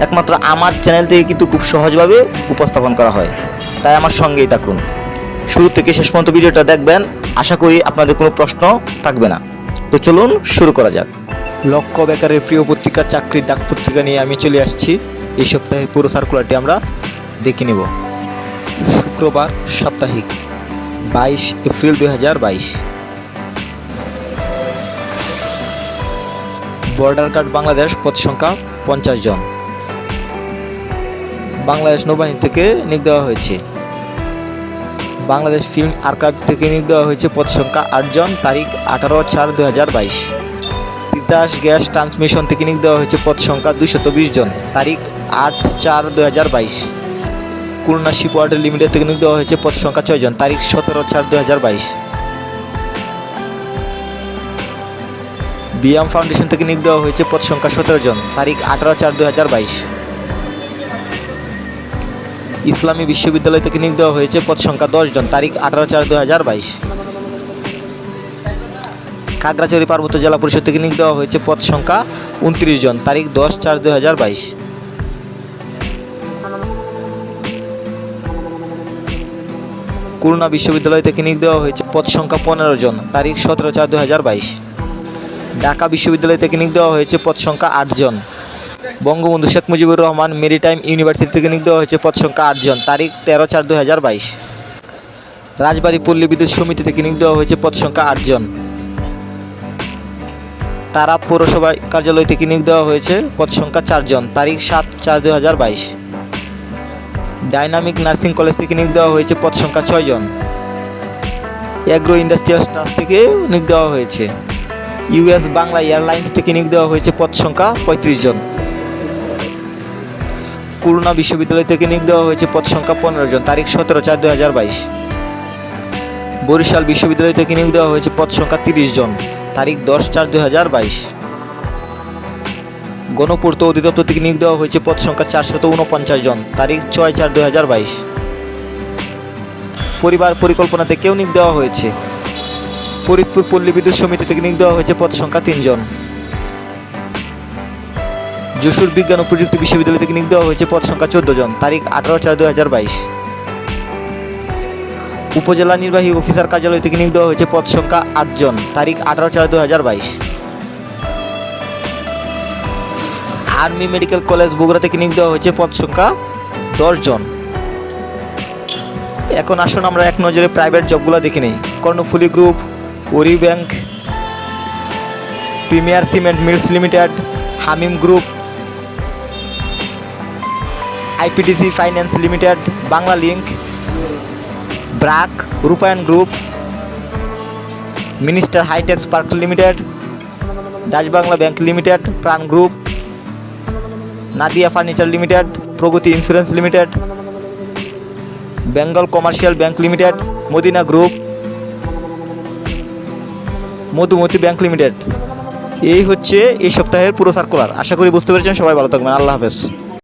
একমাত্র আমার চ্যানেল থেকে কিন্তু খুব সহজভাবে উপস্থাপন করা হয়। তাই আমার সঙ্গেই থাকুন। শুরু থেকে শেষ পর্যন্ত ভিডিওটা দেখবেন। আশা করি আপনাদের কোনো প্রশ্ন থাকবে না। তো চলুন শুরু করা যাক। লক্ষ্য বেকারের প্রিয় পত্রিকা, চাকরির ডাক পত্রিকা নিয়ে আমি চলে আসছি। এই সপ্তাহে পুরো সার্কুলারটি আমরা দেখে নেব। শুক্রবার সাপ্তাহিক, বাইশ এপ্রিল দুই হাজার বাইশ। বর্ডার গার্ড বাংলাদেশ পদ সংখ্যা পঞ্চাশ জন। বাংলাদেশ নৌবাহিনী থেকে নিয়োগ দেওয়া হয়েছে। বাংলাদেশ ফিল্ম আর্কাইভ থেকে নিয়োগ দেওয়া হয়েছে পদ সংখ্যা আটজন, তারিখ আঠারো চার দুই হাজার বাইশ। তিতাস গ্যাস ট্রান্সমিশন থেকে নিয়োগ দেওয়া হয়েছে পদ সংখ্যা দুইশত বিশ জন, তারিখ আট চার দুই হাজার বাইশ। খুলনা শিপওয়ার্ডের লিমিটেড থেকে নিয়োগ দেওয়া হয়েছে পদ সংখ্যা ছয় জন তারিখ সতেরো চার দুই হাজার বাইশ। বিএম ফাউন্ডেশন থেকে নিয়োগ দেওয়া হয়েছে পদ সংখ্যা সতেরো জন, তারিখ আঠারো চার দুই হাজার বাইশ। ইসলামী বিশ্ববিদ্যালয় থেকে নিয়োগ দেওয়া হয়েছে পদ সংখ্যা দশ জন, তারিখ আঠারো চার দু হাজার বাইশ। খাগড়াছড়ি পার্বত্য জেলা পরিষদ থেকে নিয়োগ দেওয়া হয়েছে পদ সংখ্যা উনত্রিশ জন, তারিখ দশ চার দু হাজার বাইশ। খুলনা বিশ্ববিদ্যালয় থেকে নিয়োগ দেওয়া হয়েছে পদ সংখ্যা পনেরো জন, তারিখ সতেরো চার দু হাজার বাইশ। ঢাকা বিশ্ববিদ্যালয় থেকে নিয়োগ দেওয়া হয়েছে পদ সংখ্যা আট জন। বঙ্গবন্ধু শেখ মুজিবুর রহমান মেরিটাইম ইউনিভার্সিটি থেকে নিয়োগ দেওয়া হয়েছে পদ সংখ্যা আটজন, তারিখ তেরো চার দু হাজার বাইশ। রাজবাড়ী পল্লী বিদ্যুৎ সমিতি থেকে নিয়োগ দেওয়া হয়েছে পদ সংখ্যা আটজন। তারা পৌরসভা কার্যালয় থেকে নিয়োগ দেওয়া হয়েছে পদ সংখ্যা চারজন, তারিখ সাত চার দু হাজার বাইশ। ডাইনামিক নার্সিং কলেজ থেকে নিয়োগ দেওয়া হয়েছে পদ সংখ্যা ছয়জন। অ্যাগ্রো ইন্ডাস্ট্রিয়াল ট্রাস্ট থেকে নিয়োগ দেওয়া হয়েছে। ইউএস বাংলা এয়ারলাইন্স থেকে নিয়োগ দেওয়া হয়েছে পদ সংখ্যা পঁয়ত্রিশ জন। খুলনা বিশ্ববিদ্যালয় থেকে নিয়োগ দেওয়া হয়েছে পদ সংখ্যা পনেরো জন, তারিখ সতেরো চার দুই হাজার বাইশ। বরিশাল বিশ্ববিদ্যালয় থেকে নিয়োগ দেওয়া হয়েছে পদ সংখ্যা তিরিশ জন, তারিখ দশ চার দুই হাজার বাইশ। গণপূর্ত অধিদপ্তর থেকে নিয়োগ দেওয়া হয়েছে পদ সংখ্যা চারশত উনপঞ্চাশ জন, তারিখ ছয় চার দুই হাজার বাইশ। পরিবার পরিকল্পনা থেকেও নিয়োগ দেওয়া হয়েছে? ফরিদপুর পল্লী বিদ্যুৎ সমিতি থেকে নিয়োগ দেওয়া হয়েছে পদ সংখ্যা তিনজন যশোর বিজ্ঞান ও প্রযুক্তি বিশ্ববিদ্যালয় থেকে নিয়োগ দেওয়া হয়েছে পদ সংখ্যা চোদ্দ জন। তারিখ আঠারো চার দুই হাজার বাইশ। উপজেলা নির্বাহী অফিসার কার্যালয় থেকে নিয়োগ দেওয়া হয়েছে পদ সংখ্যা আট জন। তারিখ আঠারো চার দুই হাজার বাইশ। আর্মি মেডিকেল কলেজ বগুড়া থেকে নিয়োগ দেওয়া হয়েছে পদ সংখ্যা দশ জন। এখন আসুন আমরা এক নজরে প্রাইভেট জবগুলো দেখে নিই। কর্ণফুলি গ্রুপ ওরি bank premier cement mills limited Hamim group IPDC finance limited, Bangla link, BRAC, Rupayan group, minister hitex park limited, Dutch Bangla bank limited, Pran group, Nadia furniture limited, Pragati insurance limited, Bengal commercial bank limited, Madina group, Madhumati bank limited. এই হচ্ছে এই সপ্তাহের পুরো circular আশা করি বুঝতে পেরেছেন। সবাই ভালো থাকবেন। আল্লাহ হাফেজ।